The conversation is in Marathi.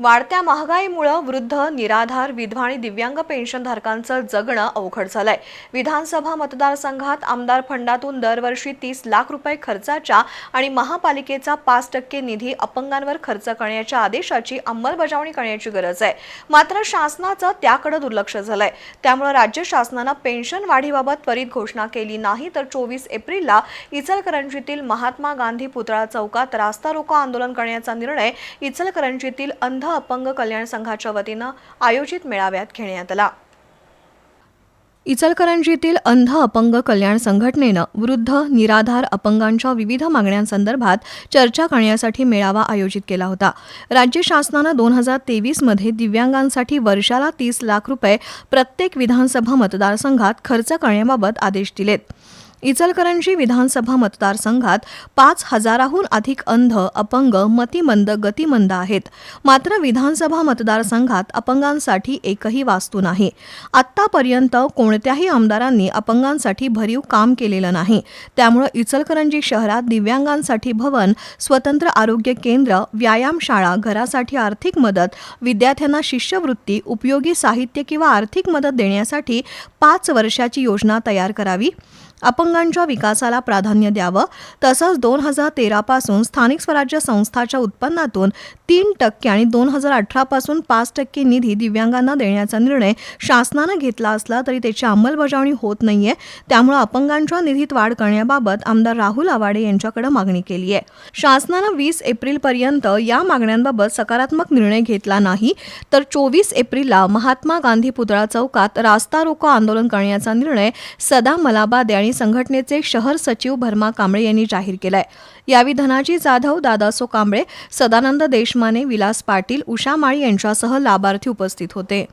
वाढत्या महागाईमुळं वृद्ध निराधार विधवा आणि दिव्यांग पेन्शनधारकांचं जगणं अवघड झालंय. विधानसभा मतदारसंघात आमदार फंडातून दरवर्षी तीस लाख रुपये खर्चाच्या आणि महापालिकेचा पाच टक्के निधी अपंगांवर खर्च करण्याच्या आदेशाची अंमलबजावणी करण्याची गरज आहे. मात्र शासनाचं त्याकडे दुर्लक्ष झालंय. त्यामुळे राज्य शासनानं पेन्शन वाढीबाबत त्वरित घोषणा केली नाही तर चोवीस एप्रिलला इचलकरंजीतील महात्मा गांधी पुतळा चौकात रास्ता रोको आंदोलन करण्याचा निर्णय इचलकरंजीतील अंध अपंग कल्याण संघाच्या वतीनं आयोजित मेळाव्यात घेण्यात आला. इचलकरंजीतील अंध अपंग कल्याण संघटनेनं वृद्ध निराधार अपंगांच्या विविध मागण्यांसंदर्भात चर्चा करण्यासाठी मेळावा आयोजित केला होता. राज्य शासनानं दोन हजार तेवीसमध्ये दिव्यांगांसाठी वर्षाला तीस लाख रुपये प्रत्येक विधानसभा मतदारसंघात खर्च करण्याबाबत आदेश दिलेत. इचलकरंजी विधानसभा मतदारसंघात पाच हजाराहून अधिक अंध अपंग मतिमंद गतिमंद आहेत. मात्र विधानसभा मतदारसंघात अपंगांसाठी एकही वास्तू नाही. आत्तापर्यंत कोणत्याही आमदारांनी अपंगांसाठी भरीव काम केलेलं नाही. त्यामुळं इचलकरंजी शहरात दिव्यांगांसाठी भवन स्वतंत्र आरोग्य केंद्र व्यायामशाळा घरासाठी आर्थिक मदत विद्यार्थ्यांना शिष्यवृत्ती उपयोगी साहित्य किंवा आर्थिक मदत देण्यासाठी पाच वर्षाची योजना तयार करावी. अपंग अपंगांच्या विकासाला प्राधान्य द्यावं. तसंच दोन हजार तेरापासून स्थानिक स्वराज्य संस्थाच्या उत्पन्नातून तीन टक्के आणि दोन हजार अठरापासून पाच टक्के निधी दिव्यांगांना देण्याचा निर्णय शासनानं घेतला असला तरी त्याची अंमलबजावणी होत नाहीये. त्यामुळे अपंगांच्या निधीत वाढ करण्याबाबत आमदार राहुल आवाडे यांच्याकडे मागणी केली आहे. शासनानं वीस एप्रिलपर्यंत या मागण्यांबाबत सकारात्मक निर्णय घेतला नाही. तर चोवीस एप्रिलला महात्मा गांधी पुतळा चौकात रास्ता रोको आंदोलन करण्याचा निर्णय सदा मलाबादे आणि संघ संघटनेचे शहर सचिव भरमा कांबळे यांनी जाहीर केलाय. या धनाजी जाधव दादासो कांबळे सदानंद देशमाने विलास पाटील उषा माळी यांच्यासह लाभार्थी उपस्थित होते.